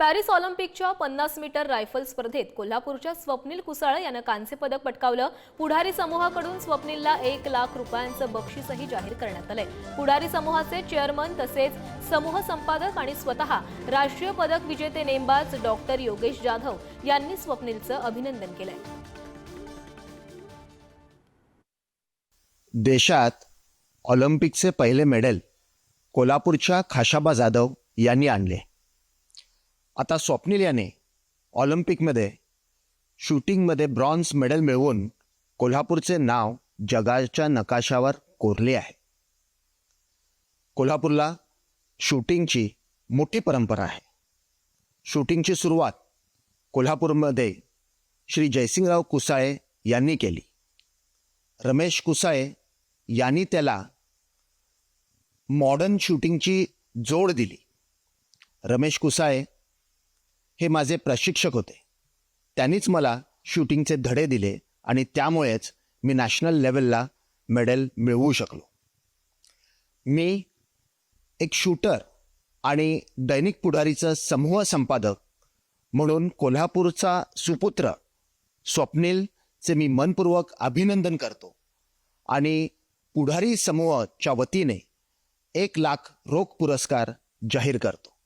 Paris ऑलिम्पिकच्या पन्नास metre rifle स्पर्धेत कोल्हापूरच्या स्वप्नील कुसाळ यानं कांस्य पदक पटकावलं. पुढारी समूहाकडून स्वप्नीलला एक लाख रुपयांचं बक्षीसही जाहीर करण्यात आलंय. पुढारी समूहाचे चेअरमन तसेच समूह संपादक आणि स्वतः राष्ट्रीय पदक विजेते नेमबाज डॉक्टर योगेश जाधव यांनी स्वप्नीलचं अभिनंदन केलंय. देशात ऑलिम्पिकचे पहिले मेडल कोल्हापूरच्या खाशाबा जाधव यांनी आणले. आता स्वप्नील याने ऑलिम्पिकमध्ये शूटिंगमध्ये ब्रॉन्झ मेडल मिळवून कोल्हापूरचे नाव जगाच्या नकाशावर कोरले आहे. कोल्हापूरला शूटिंगची मोठी परंपरा आहे. शूटिंगची सुरुवात कोल्हापूरमध्ये श्री जयसिंगराव कुसाळे यांनी केली. रमेश कुसाळे यांनी त्याला मॉडर्न शूटिंगची जोड दिली. रमेश कुसाळे हे माझे प्रशिक्षक होते. त्यांनीच मला शूटिंगचे धडे दिले आणि त्यामुळेच मी नॅशनल लेवलला मेडल मिळवू शकलो. मी एक शूटर आणि दैनिक पुढारीचं समूह संपादक म्हणून कोल्हापूरचा सुपुत्र स्वप्नीलचे मी मनपूर्वक अभिनंदन करतो आणि पुढारी समूहाच्या वतीने एक लाख रोख पुरस्कार जाहीर करतो.